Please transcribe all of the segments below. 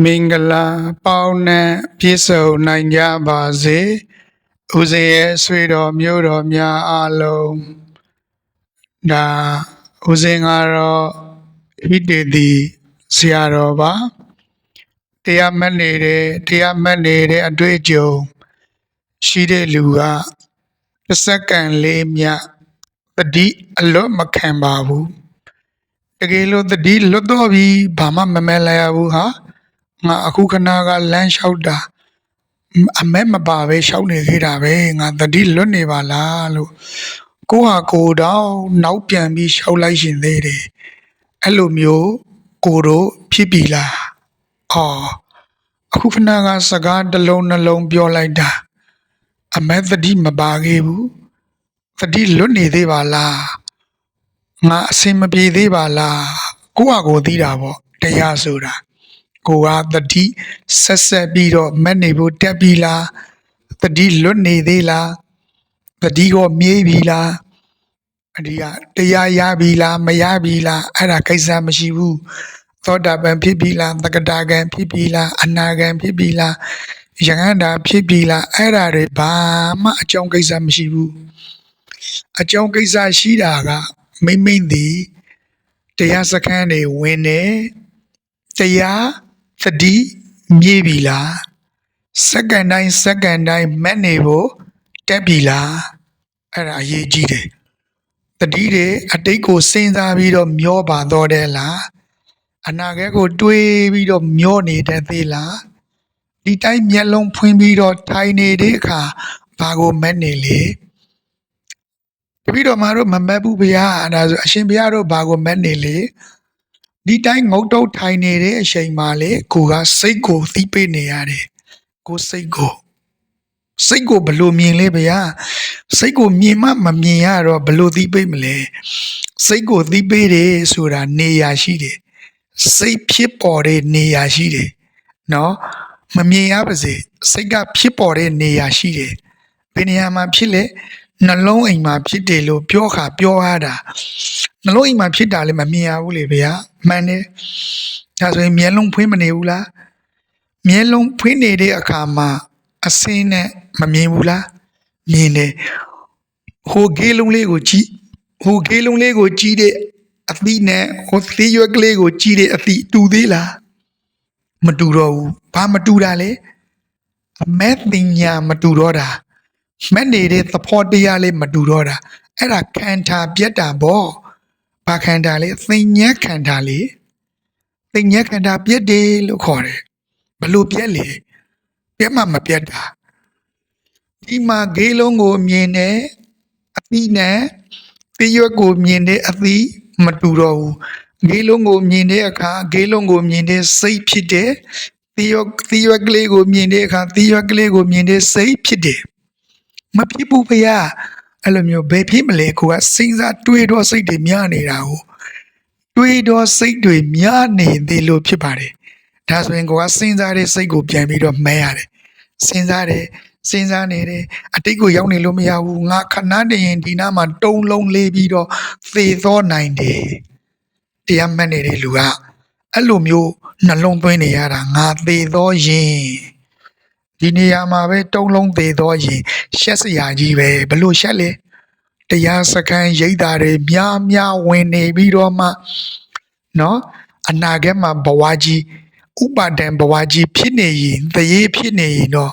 မင်္ဂလာပေါင်းနဲ့ပြည့်စုံနိုင်ကြပါစေဦးဇင်းရဲ့ဆွေတော်မျိုးတော်များအားလုံးဒါဦးဇင်းကတော့ဟိတေတိဆရာတော်ပါတရားမှတ်နေတဲ့တရားမှတ်နေတဲ့အတွေ့အကြုံရှိတဲ့လူကတစ်စက္ကန့်လေးမြတတိအလွတ်မခံပါဘူးတကယ်လို့တတိလွတ်တော့ပြီဘာမှမမဲလိုက်ရဘူးဟာ ငါအခုခဏကလမ်းလျှောက်တာအမဲမပါပဲလျှောက်နေသေးတာပဲငါတတိလွတ်နေပါလားလို့ကိုဟာကိုတော့နောက်ပြန်ပြီးလျှောက်လိုက်ရှင်သေးတယ်အဲ့လိုမျိုးကိုတို့ဖြစ်ပြီလားအော်အခုခဏကစကားတစ်လုံးနှလုံးပြောလိုက်တာအမဲတတိမပါခဲ့ဘူးတတိလွတ်နေသေးပါလားငါအစင်မပြေသေးပါလားကိုဟာကိုသိတာပေါ့တရားဆိုတာ ကိုကတတိဆက်ဆက်ပြီးတော့မက်နေဖို့တက်ပြီလားတတိလွတ်နေသေးလားတတိကိုမြေးပြီလားအဒီကတရားရပြီလားမရပြီလားအဲ့ဒါကိစ္စမရှိဘူးသောတာပန်ဖြစ်ပြီလားတက္ကတာကံဖြစ်ပြီလားအနာကံဖြစ်ပြီလားယဟန္တာဖြစ်ပြီလားအဲ့ဒါတွေဘာမှအကြောင်းကိစ္စမရှိဘူးအကြောင်းကိစ္စရှိတာကမိမ့်မိမ့်သည်တရားစခန်းတွေဝင်တယ်တရား သတိမြေပြီလားစက္ကန့်တိုင်းစက္ကန့်တိုင်းမက်နေဖို့တက်ပြီလားအဲ့ဒါအရေးကြီးတယ်သတိတွေအတိတ်ကိုစဉ်းစားပြီးတော့မျောပါတော့တယ်လားအနာဂတ်ကိုတွေးပြီးတော့မျောနေတတ်သေးလားဒီတိုင်းမျက်လုံးဖွင့်ပြီးတော့ထိုင်နေတဲ့အခါဘာကိုမက်နေလေတပည့်တော်မတို့မမက်ဘူးဗျာအဲ့ဒါဆိုအရှင်ဘုရားတို့ဘာကိုမက်နေလေ ဒီတိုင်းငုတ်တုတ်ထိုင်နေတဲ့အချိန်မှာလေကိုကစိတ်ကိုသီးပေးနေရတယ်ကိုစိတ်ကိုစိတ်ကိုဘယ်လို့မြင်လဲဗျာစိတ်ကိုမြင်မှမမြင်ရတော့ဘယ်လို့သီးပေးမလဲစိတ်ကိုသီးပေးတယ်ဆိုတာနေရာရှိတယ်စိတ်ဖြစ်ပေါ်တဲ့နေရာရှိတယ်နော်မမြင်ရပါစေစိတ်ကဖြစ်ပေါ်တဲ့နေရာရှိတယ်ဘယ်နေရာမှာဖြစ်လဲနှလုံးအိမ်မှာဖြစ်တယ်လို့ပြောခါပြောရတာနှလုံးအိမ်မှာဖြစ်တာလည်းမမြင်ရဘူးလေဗျာ မှန်တယ်ဒါဆိုရင်မျက်လုံးဖွင့်မနေဘူးလားမျက်လုံးဖွင့်နေတဲ့အခါမှာအစင်းနဲ့မမြင်ဘူးလားမြင်တယ်ဟိုဂေးလုံးလေးကိုကြည့်ဟိုဂေးလုံးလေးကိုကြည့်တဲ့အသီးနဲ့ဟိုသေးရွက်ကလေးကိုကြည့်တဲ့အသီးတူသေးလားမတူတော့ဘူးဘာမတူတာလဲအမဲတင်ညာမတူတော့တာမက်နေတဲ့သဖောတရားလေးမတူတော့တာအဲ့ဒါခန္ဓာပြက်တာပေါ့ ဘာခန္ဓာလဲသင်ညက်ခန္ဓာလေသင်ညက်ခန္ဓာပြက်တယ်လို့ခေါ်တယ်ဘလို့ပြက်လေပြက်မှမပြက်တာဒီမှာဂေးလုံးကိုမြင်တယ်အသီးနဲ့ပြရွက်ကိုမြင်တဲ့အသီးမတူတော့ဘူးဂေးလုံးကိုမြင်တဲ့အခါဂေးလုံးကိုမြင်တဲ့စိတ်ဖြစ်တယ်သီရွက်သီရွက်ကလေးကိုမြင်တဲ့အခါသီရွက်ကလေးကိုမြင်တဲ့စိတ်ဖြစ်တယ်မဖြစ်ဘူးဖေရ အဲ့လိုမျိုးဘယ်ဖြစ်မလဲကိုကစဉ်းစားတွေးတော့စိတ်တွေများနေတာကိုတွေးတော့စိတ်တွေများနေသေးလို့ဖြစ်ပါတယ်။ဒါဆိုရင်ကိုကစဉ်းစားတဲ့စိတ်ကိုပြန်ပြီးတော့မဲရတယ်။စဉ်းစားတယ်စဉ်းစားနေတယ်အတိတ်ကိုရောက်နေလို့မရဘူးငါခဏတည်းရင်ဒီနားမှာတုံးလုံးလေးပြီးတော့သေသောနိုင်တယ်။တရားမှတ်နေတဲ့လူကအဲ့လိုမျိုးနှလုံးသွင်းနေရတာငါသေသောရင် ဒီနေရာမှာပဲတုံးလုံးသေးတော့ရင်ရှက်စရာကြီးပဲဘလို့ရှက်လဲတရားစခန်းရိတ်တာတွေများများဝင်နေပြီးတော့မှနော်အနာဂတ်မှာဘဝကြီးဥပါဒံဘဝကြီးဖြစ်နေရင်တရေဖြစ်နေရင်တော့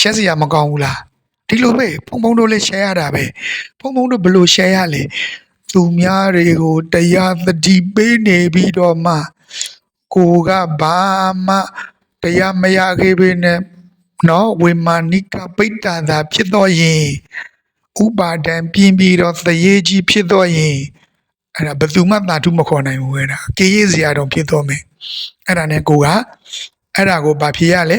ရှက်စရာမကောင်းဘူးလားဒီလိုပဲဖုံဖုံတို့လည်းရှယ်ရတာပဲဖုံဖုံတို့ဘလို့ရှယ်ရလဲသူများတွေကိုတရားတတိပေးနေပြီးတော့မှကိုကဘာမှတရားမရခဲ့ပေနဲ့ နော်ဝေမာနိကပိတ္တသာဖြစ်တော့ရင်ဥပါဒံပြင်းပြီးတော့သရေကြီးဖြစ်တော့ရင်အဲ့ဒါဘယ်သူမှတာထုမခေါ်နိုင်ဘူးအဲ့ဒါကေရေးစရာတော့ဖြစ်တော့မယ်အဲ့ဒါနဲ့ကိုကအဲ့ဒါကိုဗာဖြစ်ရလေ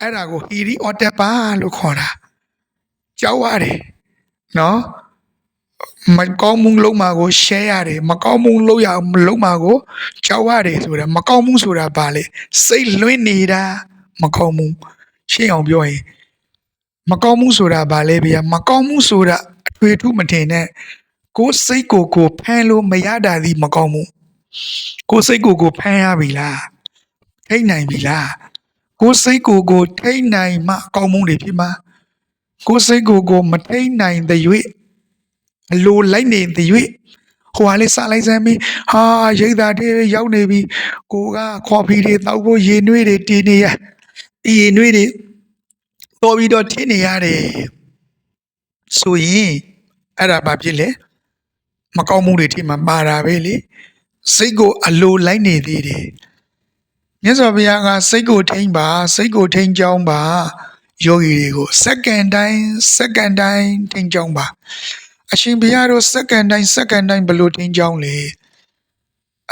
အဲ့ဒါကိုဟီရီအော်တက်ပါလို့ခေါ်တာကြောက်ရတယ်နော်မကောင်းမှုလုံးမှာကို share ရတယ်မကောင်းမှုလုံးရလုံးမှာကိုကြောက်ရတယ်ဆိုတော့မကောင်းမှုဆိုတာဗာလေစိတ်လွင့်နေတာ မကောင်းမှုရှင်းအောင်ပြောရင်မကောင်းမှုဆိုတာဗာလဲဗျာမကောင်းမှုဆိုတာအထွေထူးမထင်နဲ့ကိုယ်စိတ်ကိုကိုယ်ဖမ်းလို့မရတာသည်မကောင်းမှုကိုယ်စိတ်ကိုကိုယ်ဖမ်းရပြီလားထိတ်နိုင်ပြီလားကိုယ်စိတ်ကိုယ်ကိုထိတ်နိုင်မှအကောင်းမှုတွေဖြစ်မှာကိုယ်စိတ်ကိုယ်ကိုမထိတ်နိုင်တဲ့၍အလိုလိုက်နေတဲ့၍ဟိုဟာလေးစလိုက်စမ်းပြီဟာရိတ်တာတွေရောက်နေပြီကိုကခေါ်ဖီတွေတောက်ဖို့ရေနွေးတွေတီးနေရ ဒီရေနွေးတွေတော်ပြီးတော့ထင်းနေရတယ်ဆိုရင်အဲ့ဒါဘာဖြစ်လဲမကောင်းမှုတွေထိမှပါတာပဲလေစိတ်ကိုအလိုလိုက်နေသေးတယ်မြတ်စွာဘုရားကစိတ်ကိုထိန်းပါစိတ်ကိုထိန်းကြောင်းပါယောဂီတွေကိုစက္ကန့်တိုင်းစက္ကန့်တိုင်းထိန်းကြောင်းပါအရှင်ဘုရားတို့စက္ကန့်တိုင်းစက္ကန့်တိုင်းဘယ်လိုထိန်းကြောင်းလဲ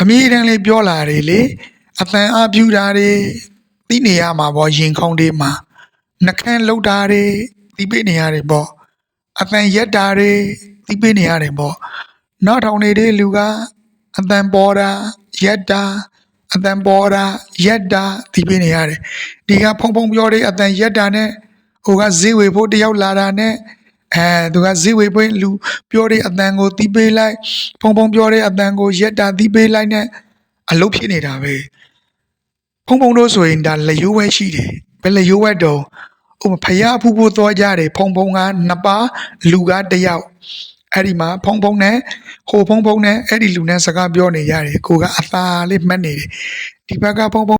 အမြဲတမ်းလေးပြောလာတယ်လေအတန်အပြူတာတွေ သိနေရမှာပေါ့ရင်ခေါင်းတွေမှာနှကန်းလောက်တာတွေသိပေးနေရတယ်ပေါ့အတန်ရက်တာတွေသိပေးနေရတယ်ပေါ့နောက်ထောင်နေတဲ့လူကအတန်ပေါ်တာရက်တာအတန်ပေါ်တာရက်တာသိပေးနေရတယ်ဒီကဖုံဖုံပြောတဲ့အတန်ရက်တာနဲ့ဟိုကဈေးဝေဖို့တယောက်လာတာနဲ့အဲသူကဈေးဝေဖို့လူပြောတဲ့အတန်ကိုသိပေးလိုက်ဖုံဖုံပြောတဲ့အတန်ကိုရက်တာသိပေးလိုက်နဲ့အလုပ်ဖြစ်နေတာပဲ ဖုံဖုံတို့ဆိုရင်ဒါလျိုးဝဲရှိတယ်ဘယ်လျိုးဝဲတော့ဟိုဖယားဖူးဖူးသွားကြတယ်ဖုံဖုံကနှစ်ပါးလူကတစ်ယောက်အဲ့ဒီမှာဖုံဖုံနဲ့ဟိုဖုံဖုံနဲ့အဲ့ဒီလူနဲ့စကားပြောနေရတယ်ကိုကအသာလေးမှတ်နေတယ်ဒီဘက်ကဖုံဖုံ